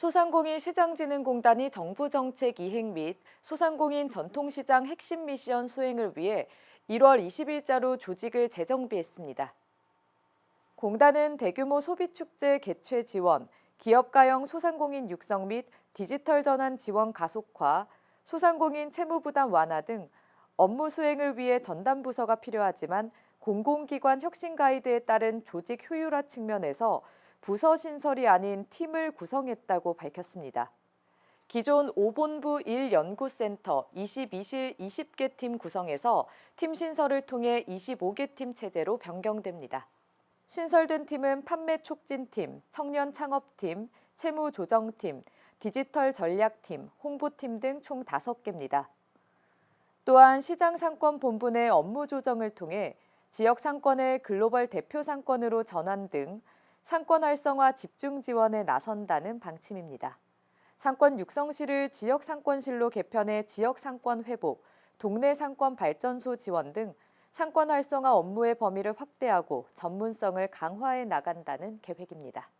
소상공인 시장진흥공단이 정부 정책 이행 및 소상공인 전통시장 핵심 미션 수행을 위해 1월 20일자로 조직을 재정비했습니다. 공단은 대규모 소비축제 개최 지원, 기업가형 소상공인 육성 및 디지털 전환 지원 가속화, 소상공인 채무 부담 완화 등 업무 수행을 위해 전담 부서가 필요하지만 공공기관 혁신 가이드에 따른 조직 효율화 측면에서 부서 신설이 아닌 팀을 구성했다고 밝혔습니다. 기존 5본부 1연구센터 22실 20개 팀 구성에서 팀 신설을 통해 25개 팀 체제로 변경됩니다. 신설된 팀은 판매 촉진팀, 청년 창업팀, 채무 조정팀, 디지털 전략팀, 홍보팀 등 총 5개입니다. 또한 시장 상권 본부 내 업무 조정을 통해 지역 상권을 글로벌 대표 상권으로 전환 등 상권 활성화 집중 지원에 나선다는 방침입니다. 상권 육성실을 지역 상권실로 개편해 지역 상권 회복, 동네 상권 발전소 지원 등 상권 활성화 업무의 범위를 확대하고 전문성을 강화해 나간다는 계획입니다.